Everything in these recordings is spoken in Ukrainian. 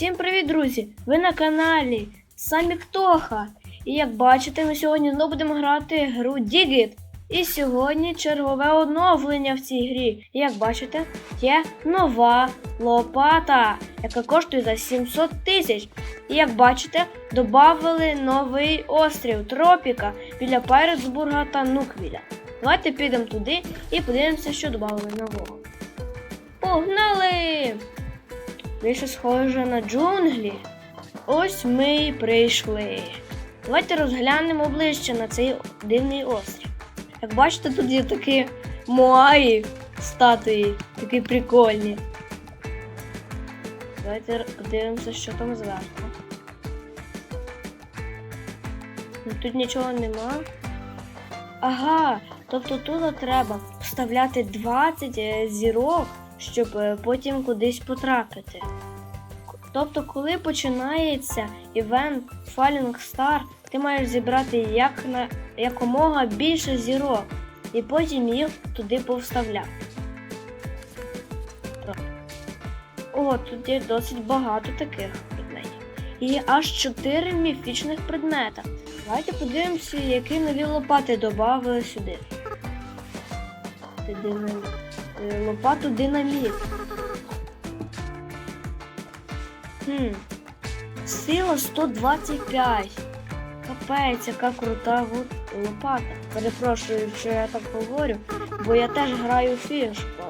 Всім привіт, друзі! Ви на каналі Самі Ктоха. І як бачите, ми сьогодні знову будемо грати гру Digit. І сьогодні чергове оновлення в цій грі. І як бачите, є нова лопата, яка коштує за 700 тисяч. І як бачите, додали новий острів Тропіка біля Пайретсбурга та Нуквіля. Давайте підемо туди і подивимося, що додали нового. Погнали! Більше схоже на джунглі. Ось ми й прийшли. Давайте розглянемо ближче на цей дивний острів. Як бачите, тут є такі моаї статуї, такі прикольні. Давайте подивимося, що там зверху. Ну, Тут нічого нема. Ага, тобто тут треба вставляти 20 е, зірок, щоб е, потім кудись потрапити. Тобто, коли починається івент Falling Star, ти маєш зібрати як на, якомога більше зірок і потім їх туди повставляти. О, тут є досить багато таких предметів. І аж 4 міфічних предмета. Давайте подивимося, які нові лопати додали сюди. Е, Лопату динаміт. Хм. Сила 125. Капець, яка крута лопата. Перепрошую, що я так говорю, бо я теж граю фішку.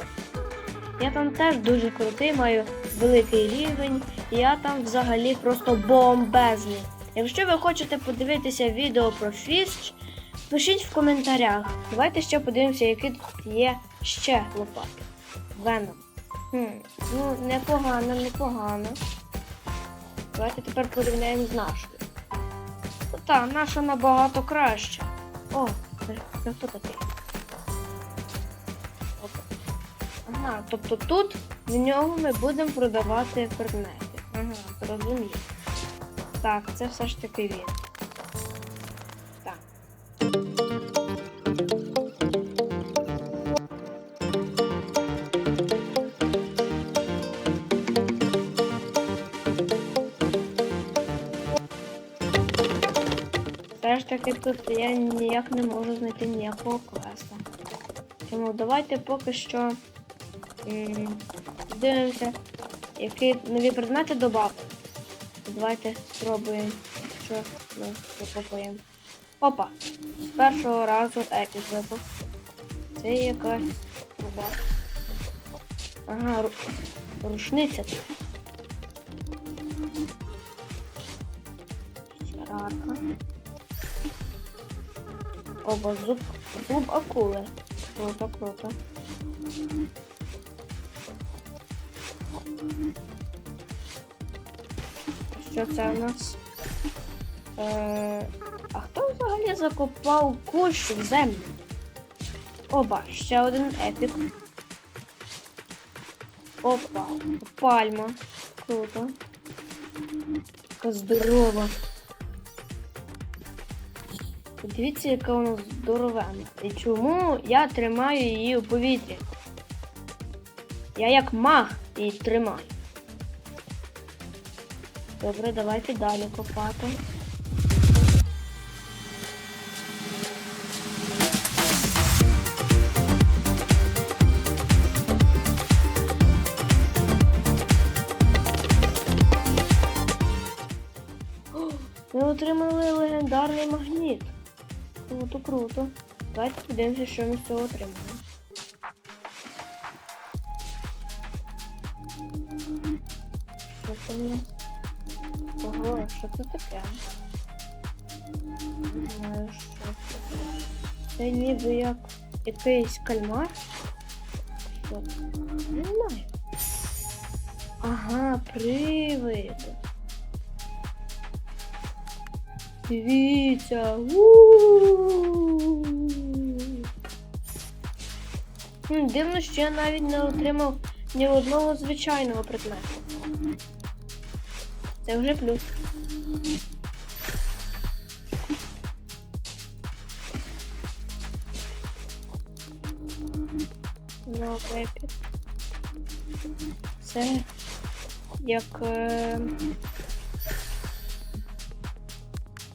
Я там теж дуже крутий, маю великий рівень, і я там взагалі просто бомбезний. Якщо ви хочете подивитися відео про фіш, пишіть в коментарях. Давайте ще подивимося, які тут є ще лопати. Веном. Хм, ну, непогано, непогано. Давайте тепер порівняємо з нашою. Ну, Так, наша набагато краще. О, це хто такий? Ага, тобто тут в нього ми будемо продавати предмети. Ага, зрозумів. Так, це все ж таки він. Ж таки тут я ніяк не можу знайти ніякого квеста. Тому давайте поки що дивимося, які нові предмети додати. Давайте спробуємо, що ми покупаємо. Опа! З першого разу епік випав. Це якась. Ага, ру... рушниця Оба зуб, зуб акули. Круто, круто. Що це у нас? Е, а хто взагалі закопав кущ в землю? Оба, ще один епік. Опа, пальма. Круто. Яка здорова. Подивіться, яка вона здоровенна. І чому я тримаю її у повітрі? Я як маг її тримаю. Добре, давайте далі копати. Ми отримали легендарний магніт. Круто, круто. Давайте подивимося, що ми з цього отримаємо. Що це нас? Ого, що це таке? Не знаю, що це. Це ніби як якийсь кальмар. Що? Не знаю. Ага, привид. Дивіться. Дивно, що я навіть не отримав ні одного звичайного предмету. Це вже плюс. Ну, епік. Це як. Е...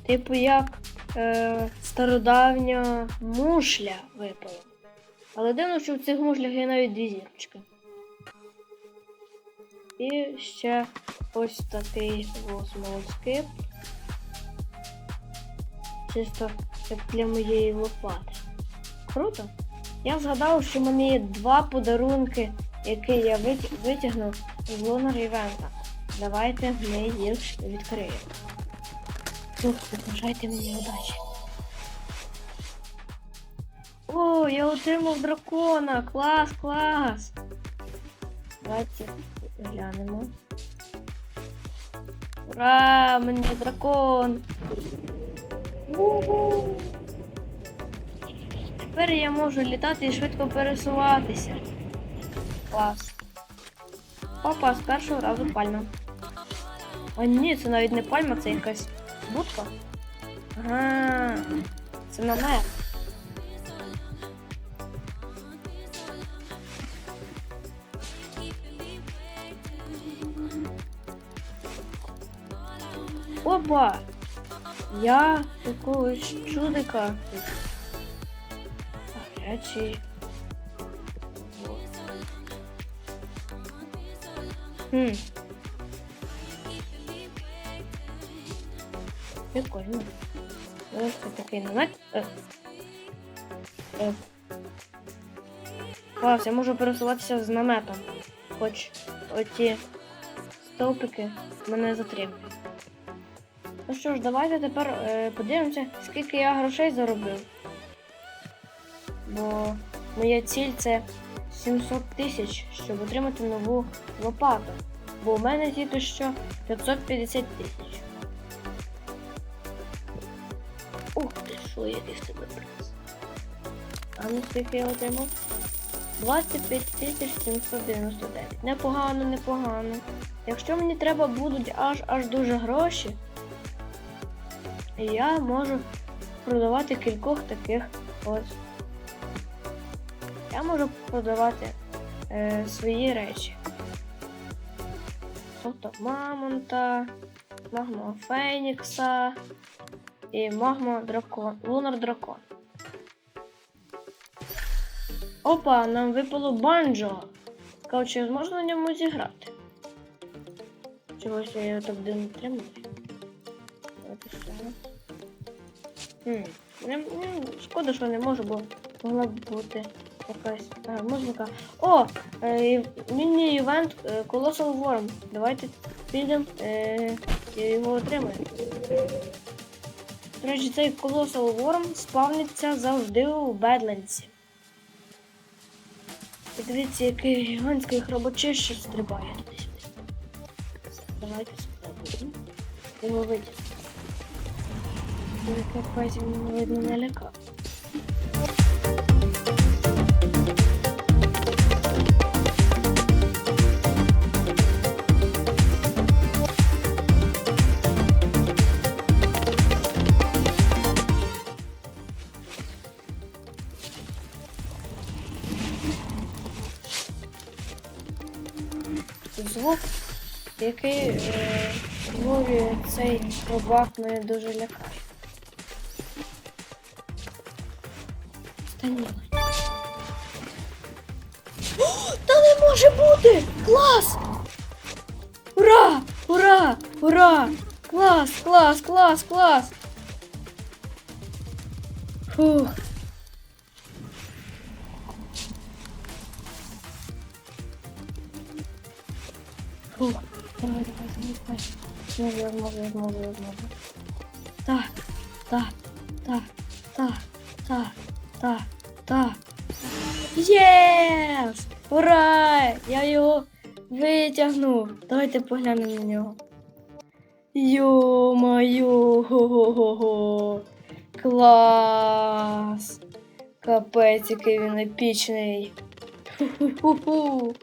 Типу як е... стародавня мушля випала. Але дивно, що в цих мушлях є навіть дві зірочки. І ще ось такий смолоскип. Чисто як для моєї лопати. Круто. Я згадав, що в мене є два подарунки, які я витягнув з Lunar івента. Давайте ми їх відкриємо. Ух, бажайте мені удачі. О, я отримав дракона! Клас, клас! Давайте глянемо. Ура! Мені дракон! У-ху! Тепер я можу літати і швидко пересуватися. Клас. Опа, з першого разу пальма. А ні, це навіть не пальма, це якась будка. Ага, це намет. Опа! Я якогось чудика. Гарячий. Хм. Прикольно. Ось такий намет. Е. Е. Клас, я можу пересуватися з наметом. Хоч оті стовпики мене затримують. Ну що ж, давайте тепер е, подивимося, скільки я грошей заробив. Бо моя ціль це 700 тисяч, щоб отримати нову лопату. Бо у мене тільки що 550 тисяч. Ух ти, в тебе приз. А ну скільки я отримав? 25 799. Непогано, непогано. Якщо мені треба будуть аж аж дуже гроші, я можу продавати кількох таких ось. Я можу продавати е, свої речі. Тобто мамонта, магма Фенікса і магма дракон, лунар дракон. Опа, нам випало банджо. Цікаво, чи зможна на ньому зіграти? Чогось я його так дивно тримаю. Не, не, шкода, що не можу, бо могла б бути якась а, музика. О! Е, Міні-івент е, Colossal Worm. Давайте підемо е, і його отримаємо. До цей Colossal Worm спавниться завжди у Бедлендсі. Подивіться, який гігантський хробочище стрибає туди-сюди. Давайте спробуємо. Його витягнути. Яке пазів не видно не. Цей мене дуже лякає. Та Та не може бути! Клас! Ура! Ура! Ура! Клас! Клас! Клас! Клас! Фух. Я зможу. Так, так, так, так, так, так, так. Єс! Ура! Я його витягнув. Давайте поглянемо на нього. Йо-моє! Клас! Капець, який він епічний. Ху-ху-ху-ху.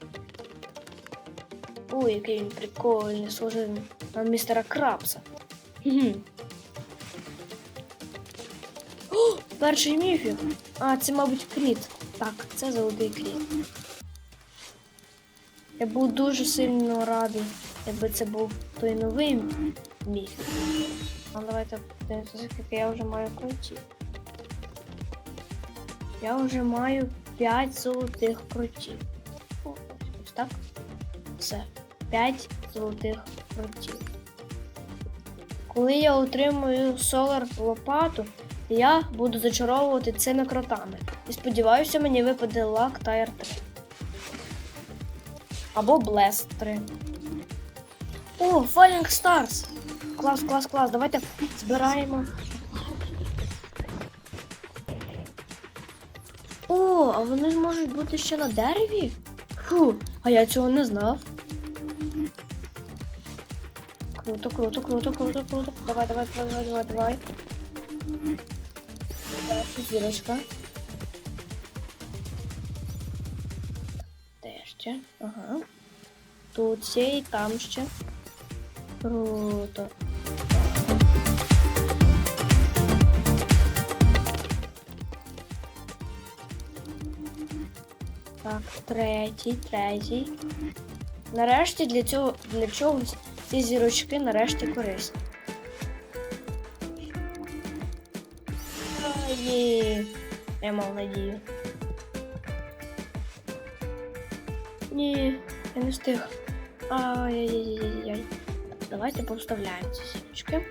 Ой, який він прикольний, схожий на містера Крабса. Перший міфік. А, це, мабуть, кріт. Так, це золотий кріт. Я був дуже сильно радий якби це був той новий міф. Ну, давайте подивимося, скільки я вже маю крутів. Я вже маю 5 золотих крутів. Все. 5 золотих крутів. Коли я отримую солар лопату, я буду зачаровувати цими кротами. І сподіваюся, мені випаде лак Тайр 3. Або Blast 3. О, Falling Stars! Клас, клас, клас. Давайте збираємо. О, а вони можуть бути ще на дереві? Фу, а я цього не знав. Круто, круто, круто, круто, круто. Давай, давай, давай, давай, давай, давай. Перша зірочка. Де ще? Ага. Тут ще і там ще. Круто. Так, третій, третій. Нарешті для цього для чогось ці зірочки нарешті корисні. Ні. Я мав надію. Ні, я не встиг. Ай-яй-яй-яй-яй. Давайте повставляємо ці зірочки.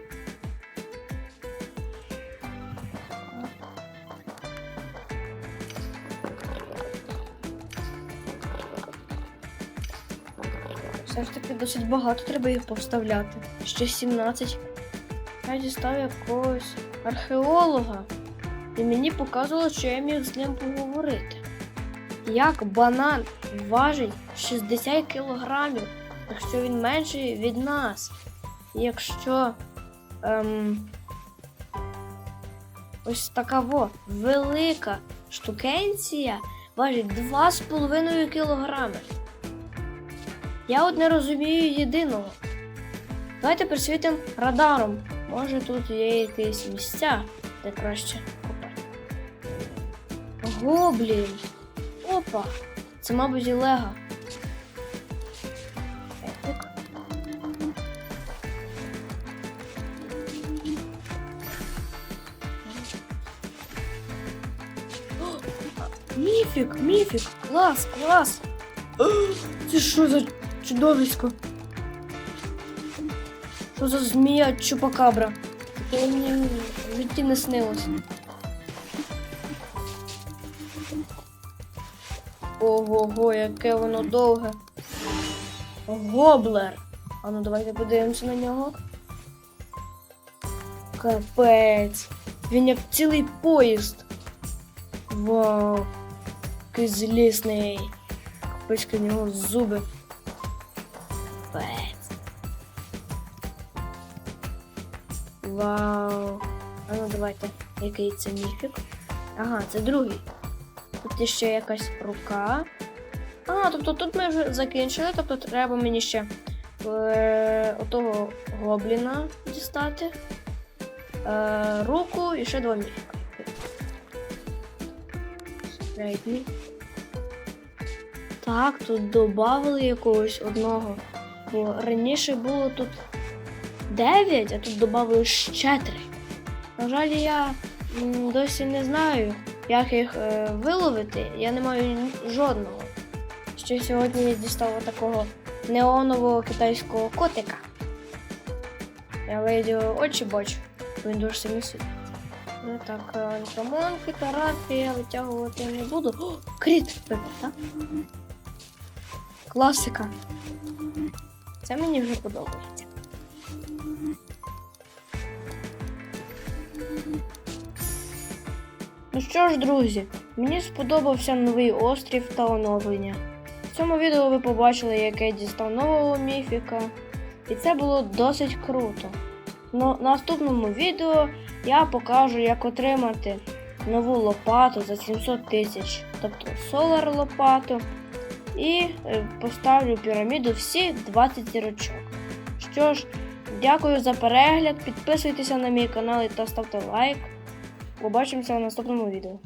Все ж таки досить багато треба їх повставляти. Ще 17. Я дістав якогось археолога. І мені показувало, що я міг з ним поговорити. Як банан важить 60 кілограмів, якщо він менший від нас. Якщо ем, ось така во велика штукенція важить 2,5 кілограми. Я от не розумію єдиного. Давайте присвітимо радаром. Може тут є якісь місця, де краще копати. Гоблін. Опа! Це, мабуть, і лего. Міфік, міфік, клас, клас. Це що за чудовисько? Що за змія чупакабра? Таке мені в житті не снилось. Ого-го, яке воно довге. Гоблер. А ну давайте подивимося на нього. Капець. Він як цілий поїзд. Вау. Який злісний. Капець у нього зуби. Капець. Вау. А ну давайте. Який це міфік? Ага, це другий. Тут ще якась рука. А, тобто тут ми вже закінчили, тобто треба мені ще е, отого гобліна дістати. Е, руку і ще два міфіка. Так, тут додали якогось одного. Бо раніше було тут 9, а тут додали ще 3. На жаль, я досі не знаю, як їх е, виловити. Я не маю жодного. Ще сьогодні я дістав такого неонового китайського котика. Я видів очі бачу, він дуже сильно світить. Ну так, е, інфомонки, я витягувати не буду. О, кріт випав, так? Класика. Це мені вже подобається. Ну що ж, друзі, мені сподобався новий острів та оновлення. В цьому відео ви побачили, як я дістав нового міфіка, і це було досить круто. Но в наступному відео я покажу, як отримати нову лопату за 700 тисяч, тобто солар лопату, і е, поставлю піраміду всі 20 зірочок. Що ж, дякую за перегляд, підписуйтеся на мій канал та ставте лайк. Побачимося в наступному відео.